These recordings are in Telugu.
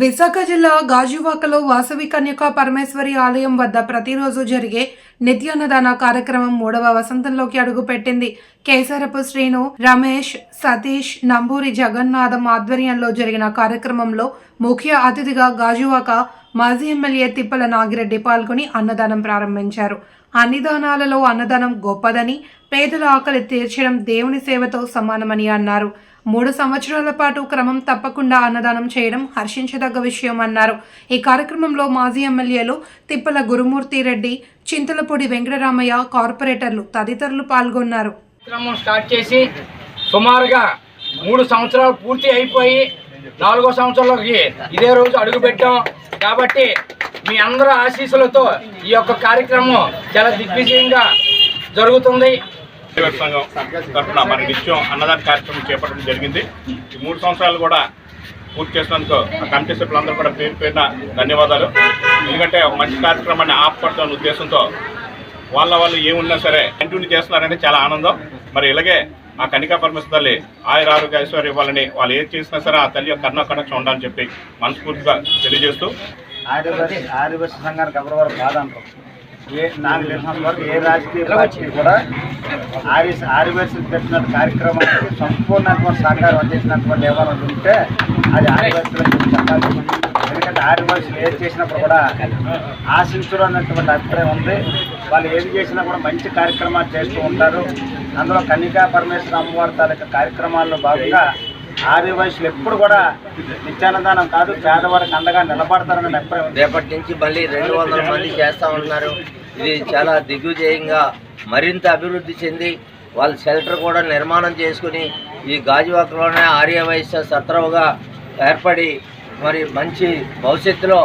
విశాఖ జిల్లా గాజువాకలో వాసవి కన్యకా పరమేశ్వరి ఆలయం వద్ద ప్రతిరోజు జరిగే నిత్యాన్నదాన కార్యక్రమం మూడవ వసంతంలోకి అడుగుపెట్టింది. కేసరపు శ్రీను రమేష్ సతీష్ నంబూరి జగన్నాథం ఆధ్వర్యంలో జరిగిన కార్యక్రమంలో ముఖ్య అతిథిగా గాజువాక మాజీ ఎమ్మెల్యే తిప్పల నాగిరెడ్డి పాల్గొని అన్నదానం ప్రారంభించారు. అన్ని దానాలలో అన్నదానం గొప్పదని పేదల ఆకలి తీర్చడం దేవుని సేవతో సమానమని అన్నారు. మూడు సంవత్సరాల పాటు క్రమం తప్పకుండా అన్నదానం చేయడం హర్షించదగ్గ విషయం అన్నారు. ఈ కార్యక్రమంలో మాజీ ఎమ్మెల్యేలు తిప్పల గురుమూర్తి రెడ్డి చింతలపూడి వెంకటరామయ్య కార్పొరేటర్లు తదితరులు పాల్గొన్నారు. స్టార్ట్ చేసి సుమారుగా మూడు సంవత్సరాలు పూర్తి అయిపోయి నాలుగో సంవత్సరంలోకి ఇదే రోజు అడుగు పెట్టాం. కాబట్టి మీ అందరి ఆశీస్సులతో ఈ యొక్క కార్యక్రమం చాలా దిగ్విజయంగా జరుగుతుంది. సేవక సంఘం తరఫున మన నిత్యం అన్నదాన కార్యక్రమం చేపట్టడం జరిగింది. ఈ మూడు సంవత్సరాలు కూడా పూర్తి చేసినందుకు ఆ కమిటీ సభ్యులందరూ కూడా పేరు పేరున ధన్యవాదాలు. ఎందుకంటే ఒక మంచి కార్యక్రమాన్ని ఆపకూడదన్న ఉద్దేశంతో వాళ్ళ వాళ్ళు ఏమున్నా సరే కంటిన్యూ చేస్తున్నారంటే చాలా ఆనందం. మరి ఇలాగే ఆ కనికా పరమేశ్వర తల్లి ఆయుర ఆరోగ్య ఐశ్వర్యం ఇవ్వాలని వాళ్ళు ఏది చేసినా సరే ఆ తల్లి యొక్క కర్ణ కనెక్షన్ ఉండాలని చెప్పి మనస్ఫూర్తిగా తెలియజేస్తూ ఆర్యవర్ష ఆర్యవర్ష సంఘానికి ఎవరి వరకు ఏ నాకు తెలిసినంత వరకు ఏ రాజకీయ పార్టీ కూడా ఆర్ఎస్ ఆర్యవర్షులు పెట్టిన కార్యక్రమానికి సంపూర్ణటువంటి సహకారం అందించినటువంటి ఏమైనా ఉంటే అది ఆర్యవర్షులకు ఎందుకంటే ఆర్యవర్షులు ఏది చేసినప్పుడు కూడా ఆశించడం అన్నటువంటి అభిప్రాయం ఉంది. వాళ్ళు ఏది చేసినా కూడా మంచి కార్యక్రమాలు చేస్తూ ఉంటారు. అందులో కన్నికా పరమేశ్వర అమ్మవారి తాలూకా కార్యక్రమాల్లో భాగంగా ఆర్య వయసులు ఎప్పుడు కూడా నిత్యానందానం కాదు పేదవారికి అండగా నిలబడతారని అభిప్రాయం ఉంది. రేపటి నుంచి మళ్ళీ రెండు వందల మంది చేస్తా ఉన్నారు. ఇది చాలా దిగ్విజయంగా మరింత అభివృద్ధి చెంది వాళ్ళు షెల్టర్ కూడా నిర్మాణం చేసుకుని ఈ గాజువాకలోనే ఆర్యవైశ్య సత్రవుగా ఏర్పడి మరి మంచి భవిష్యత్తులో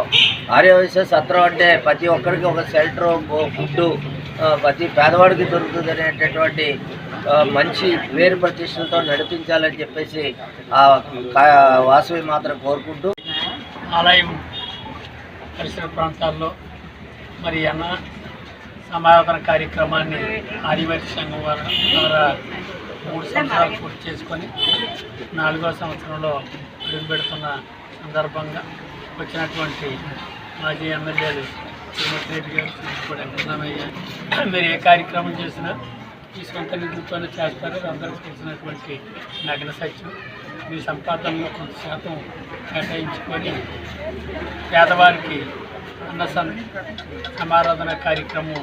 ఆర్యవైశ్య సత్రం అంటే ప్రతి ఒక్కరికి ఒక షెల్టర్ ఫుడ్ ప్రతి పేదవాడికి దొరుకుతుంది అనేటటువంటి మంచి వేరు ప్రతిష్టలతో నడిపించాలని చెప్పేసి ఆ కా- వాసవి మాత్రం కోరుకుంటూ. ఆలయం పరిసర ప్రాంతాల్లో మరి అన్న సమారాధన కార్యక్రమాన్ని ఆదివాసీ సంఘం వారు ద్వారా మూడు సంవత్సరాలు పూర్తి చేసుకొని నాలుగో సంవత్సరంలో అడుగుపెడుతున్న సందర్భంగా వచ్చినటువంటి మాజీ ఎమ్మెల్యేలు శ్రీమతి రెడ్డి గారు శ్రీమతి మీరు ఏ కార్యక్రమం చేసినా ఈ సొంత నిధులతోనే చేస్తారు. అందరూ తెలిసినటువంటి నగ్న సత్యం. మీ సంపాదనలో కొంత శాతం కేటాయించుకొని పేదవారికి అన్న సం- సమారాధన కార్యక్రమం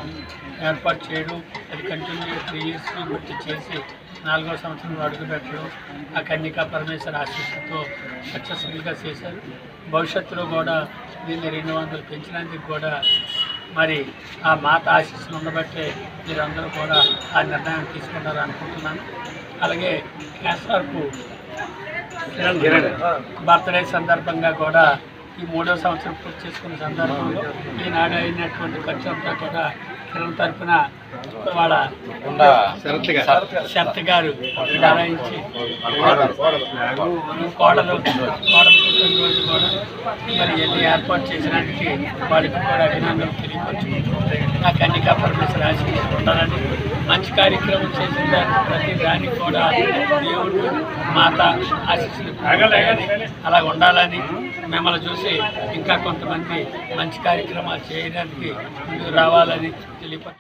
ఏర్పాటు చేయడం అది కంటిన్యూ త్రీ ఇయర్స్ బట్టి చేసి నాలుగో సంవత్సరంలో అడుగుపెట్టడం ఆ కన్యకా పరమేశ్వర ఆశీస్సుతో సక్సెస్ఫుల్గా చేశారు. భవిష్యత్తులో కూడా దీన్ని రెండు వందలు పెంచడానికి కూడా మరి ఆ మాత ఆశీస్సులు ఉండబట్టే మీరందరూ కూడా ఆ నిర్ణయం తీసుకుంటారు అనుకుంటున్నాను. అలాగే కేసర్కు బర్త్డే సందర్భంగా కూడా ఈ మూడో సంవత్సరం పూర్తి చేసుకున్న సందర్భంలో ఈనాడు అయినటువంటి ఖర్చు అంతా కూడా కిరణ్ తరఫున వాళ్ళ శరత్ గారు. కోడలు మరి ఎన్ని ఏర్పాటు చేసినందుకు వారికి కూడా అభినందనలు తెలియపరుచుకుంటున్నాను. నా కన్నికా పరమేశ్వర ఆశీస్సులు ఉండాలని మంచి కార్యక్రమం చేసిన దానికి ప్రతి దానికి కూడా దేవుడు మాత ఆశీస్సులు అలా ఉండాలని మిమ్మల్ని చూసి ఇంకా కొంతమంది మంచి కార్యక్రమాలు చేయడానికి ముందుకు రావాలని que le pasa.